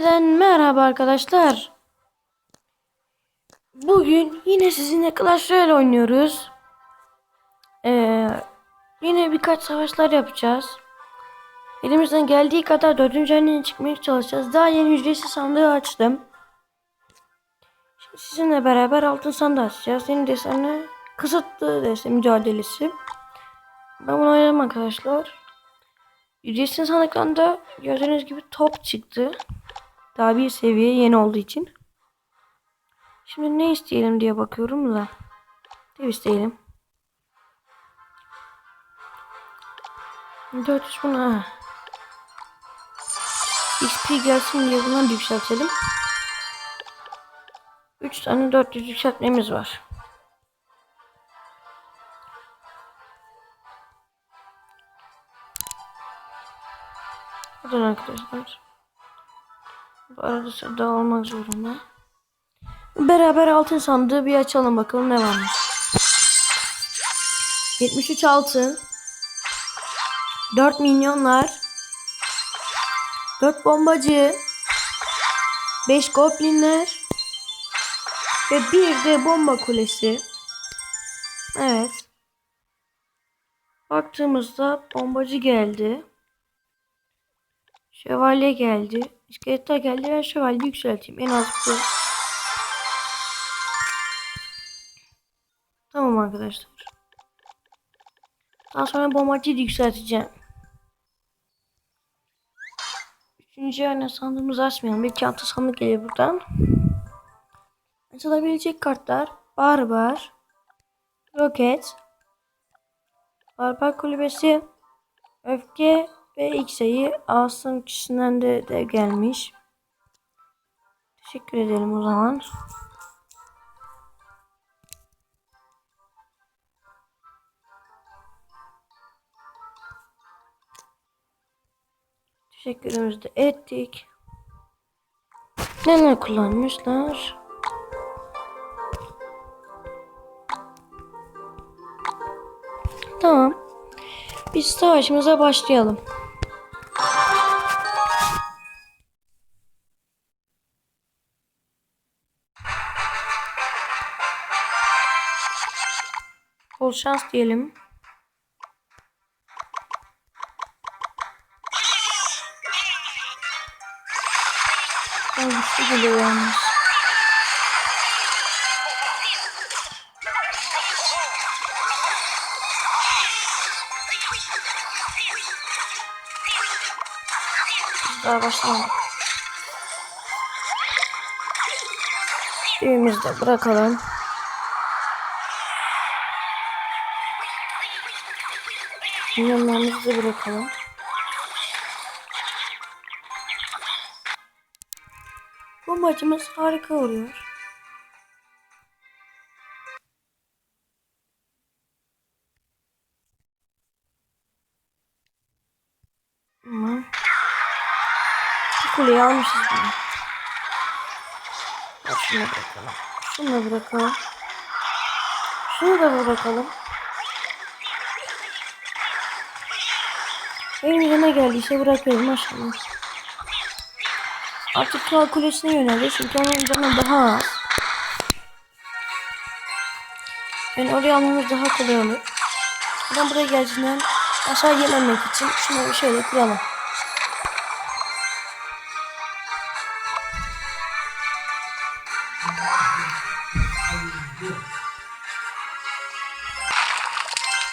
Yeniden merhaba arkadaşlar. Bugün yine sizinle Clash Royale oynuyoruz. Ee, yine birkaç savaşlar yapacağız. Elimizden geldiği kadar dördüncü haline çıkmaya çalışacağız. Daha yeni ücretsiz sandığı açtım. Şimdi sizinle beraber altın sandığı açacağız. Yeni desenli kısıtlı desen mücadelesi. Ben bunu oynadım arkadaşlar. Ücretsiz sandıklarında gördüğünüz gibi top çıktı. Daha bir seviye yeni olduğu için. Şimdi ne isteyelim diye bakıyorum da. Dev isteyelim. 400 buna. XP gelsin diye bundan yükseltelim. 3 tane 400 yükseltmemiz var. Buradan arkadaşlar. Arada sırada olmak zorunda. Beraber altın sandığı bir açalım bakalım ne varmış. 73 altın. 4 milyonlar. 4 bombacı. 5 goblinler. Ve bir de bomba kulesi. Evet. Baktığımızda bombacı geldi. Şövalye geldi. İskeletler geldi. Ben şövalye yükselteyim. En az bu. Tamam arkadaşlar. Daha sonra bombacıyı da yükselteceğim. Üçüncü yerine sandığımızı açmayalım. Bir altı sandık geliyor buradan. Açılabilecek kartlar. Barbar. Roket. Barbar kulübesi. Öfke ve X'yi Asım kişisinden de, de gelmiş. Teşekkür ederim o zaman. Teşekkürümüzü de ettik. Neler kullanmışlar? Tamam. Biz savaşımıza başlayalım. Bol şans diyelim. Ay güçlü geliyor yalnız. Daha başlamadık. Düğümüzü de bırakalım. Milyonlarımızı da bırakalım. Bu maçımız harika oluyor. Ama kuleyi almışız bunu. Şunu bırakalım. Şunu da bırakalım. Şunu da bırakalım. Elimizde ne geldiyse bırakıyorum maşallah. Artık kral kulesine yöneldi çünkü onun canı daha az. Yani oraya almamız daha kolay olur. Ben buraya geldiğinden aşağı yememek için şunları şöyle kıralım.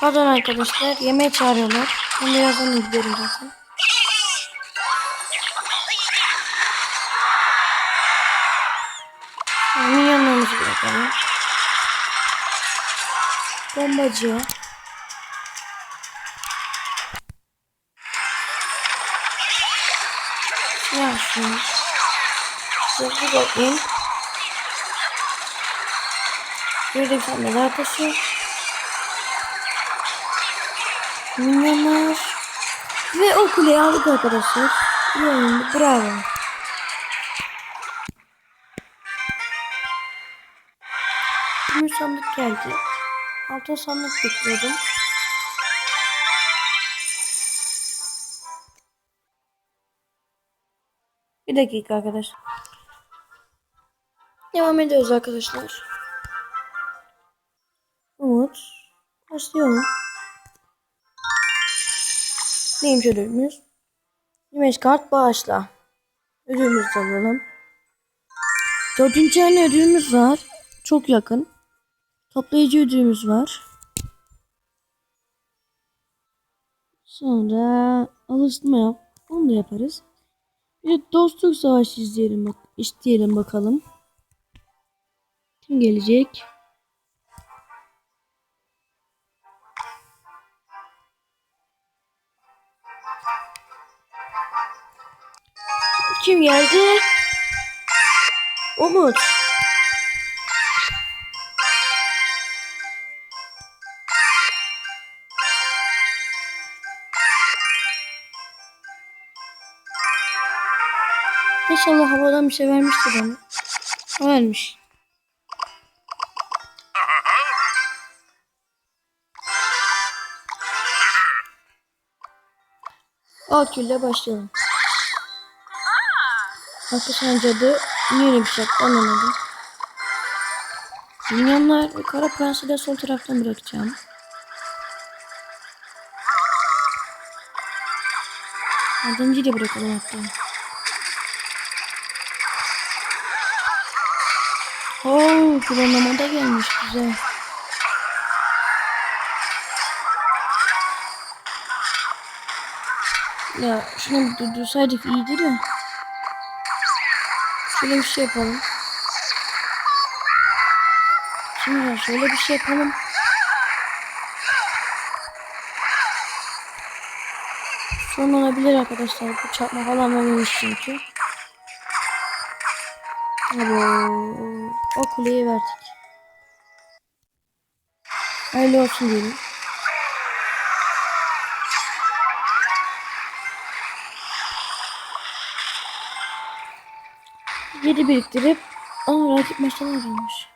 Pardon arkadaşlar yemeğe çağırıyorlar. Ben birazdan giderim zaten. Milyonlarımızı bırakalım. Bombacı. Ya şunu. Zırhlı bakayım. Bir de bir Milyonlar. Ve o kuleyi aldık arkadaşlar. Yani bravo. Gümüş sandık geldi. Altın sandık bekliyordum. Bir dakika arkadaşlar. Devam ediyoruz arkadaşlar. Umut. Başlayalım. Neymiş ödülümüz? 25 kart bağışla. Ödülümüzü alalım. Dördüncü ayın ödülümüz var. Çok yakın. Toplayıcı ödülümüz var. Sonra alıştırma yap. Onu da yaparız. Bir de dostluk savaşı izleyelim isteyelim bakalım. Kim gelecek? Kim geldi? Umut. İnşallah havadan bir şey vermiştir bana. Vermiş. Akül'le başlayalım. Arkadaşlar cadı niye öyle bir şey yaptı anlamadım. Minyonlar ve Kara Prens'i de sol taraftan bırakacağım. Adamcıyı da bırakalım hatta. Oo, planlamada gelmiş güzel. Ya şunu durdursaydık iyiydi de. Şöyle bir şey yapalım. Şimdi şöyle bir şey yapalım. Son olabilir arkadaşlar. Bu çarpma falan olmamış çünkü. Abo. O kuleyi verdik. Hayırlı olsun diyelim. Yedi biriktirip Aa rakip maçtan ayrılmış.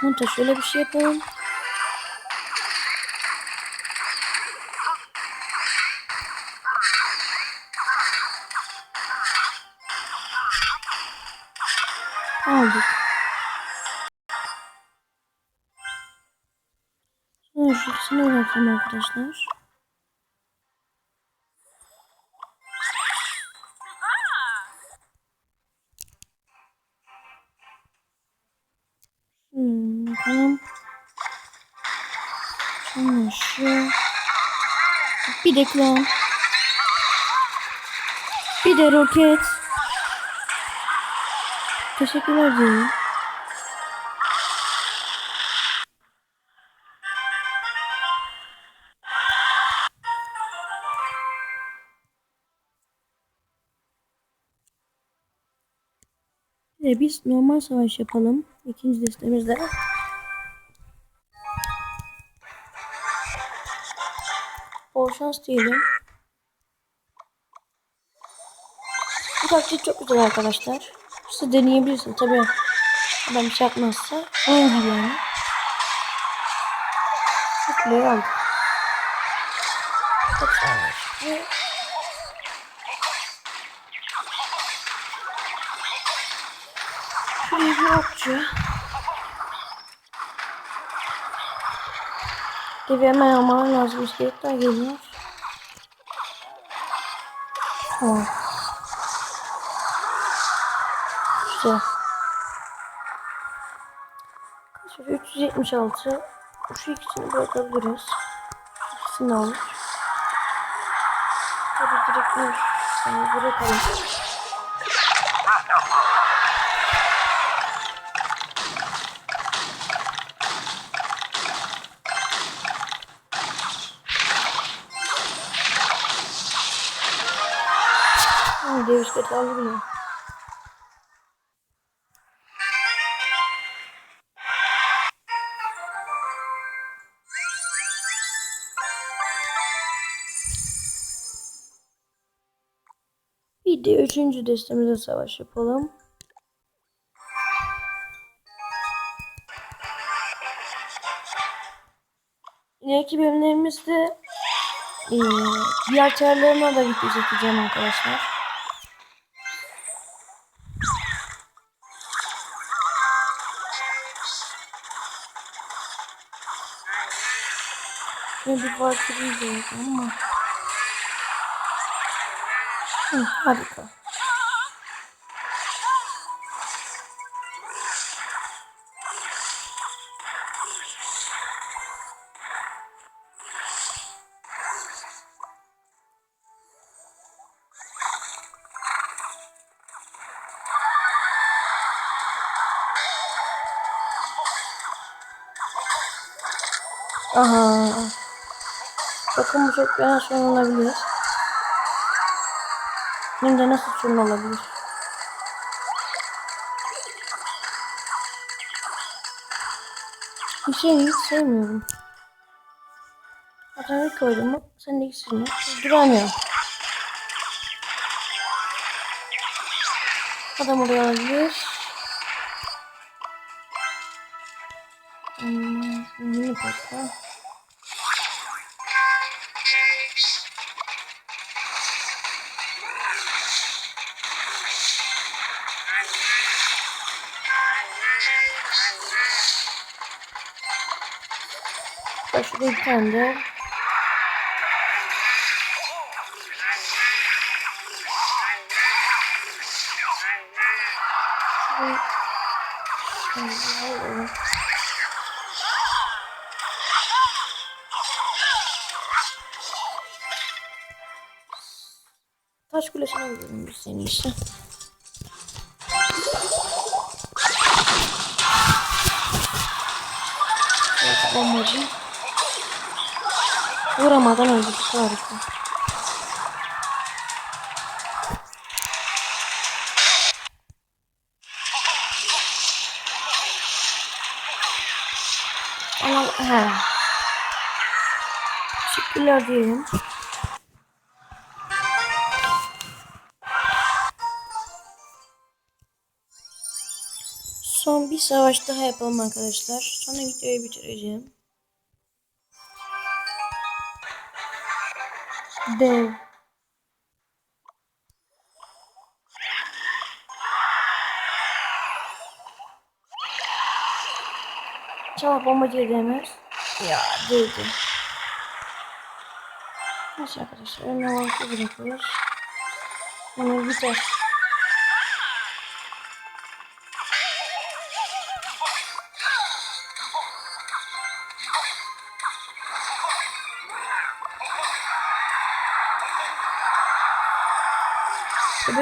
Hatta şöyle bir şey yapalım. Uğraşalım arkadaşlar. Hmm, bakalım. Sonra şu. Bir de klon. Bir de roket. Teşekkürler diyorum. De biz normal savaş yapalım. İkinci destemizde. Bol şans diyelim. Bu taktik çok güzel arkadaşlar. Siz deneyebilirsiniz tabii. Adam bir şey yapmazsa. Onun gibi yani. Çok güzel. Okçu. Devi hemen alman lazım. İskeletler geliyor. Tamam. Güzel. Kaç var? 376. Şu ikisini bırakabiliriz. İkisini alır. Hadi direkt bir bırakalım. başka alır mı? Bir de üçüncü destemize savaş yapalım. İleriki bölümlerimizde diğer çarlarına da video arkadaşlar. Değil ama. Hı, harika. Aha. Çok fena sorun olabilir. Hem de nasıl sorun olabilir? Bir şey hiç sevmiyorum. İlk koydum mu? Sen de ikisini. Duramıyorum. Adam oraya alabilir. Bak şurada bir tane de. Taş kulesine gidelim biz seni işte. Bombacı. Vuramadan öldük. Harika. Ama he. Teşekkürler diyelim. Son bir savaş daha yapalım arkadaşlar. Sonra videoyu bitireceğim. Dev. İnşallah bombacı edemez. Ya değdi. Neyse arkadaşlar önüne avansı bırakıyoruz. Onu biter.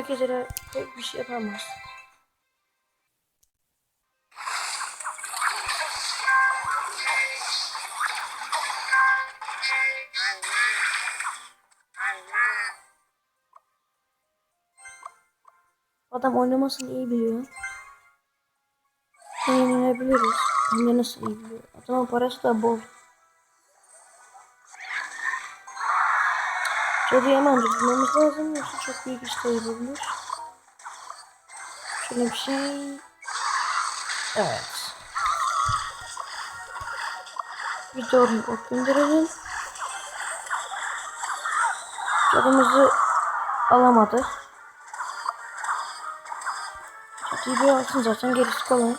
Bebek ejderha pek bir şey yapamaz. Adam oynamasını iyi biliyor. Yenilebiliriz. Hem de nasıl iyi biliyor. Adamın parası da bol. Cadıya hemen durdurmamız lazım. Yoksa çok büyük işler yapabilir. Şöyle bir şey. Evet. Bir doğru ok gönderelim. Cadımızı alamadı. Cadıyı bir alsın zaten gerisi kolay.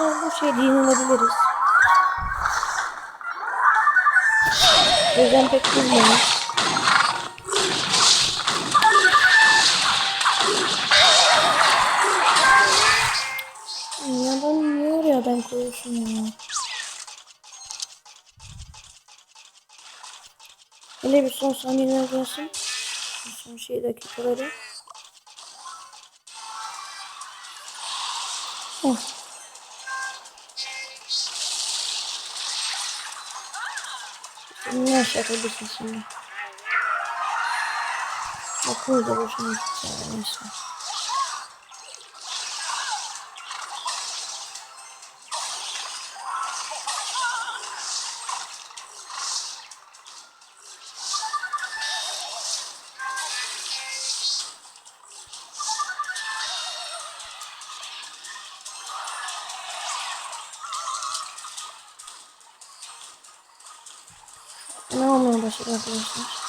Arkadaşlar bu şey dinleyebiliriz. O yüzden pek bilmiyorum. Ya ben niye oraya ben koyuyorsun ya? Hele bir son saniyeler gelsin. Son şey dakikaları. Heh. Ne yapabilirsin şimdi? Okul da boşuna gitti. Ya, Neyse.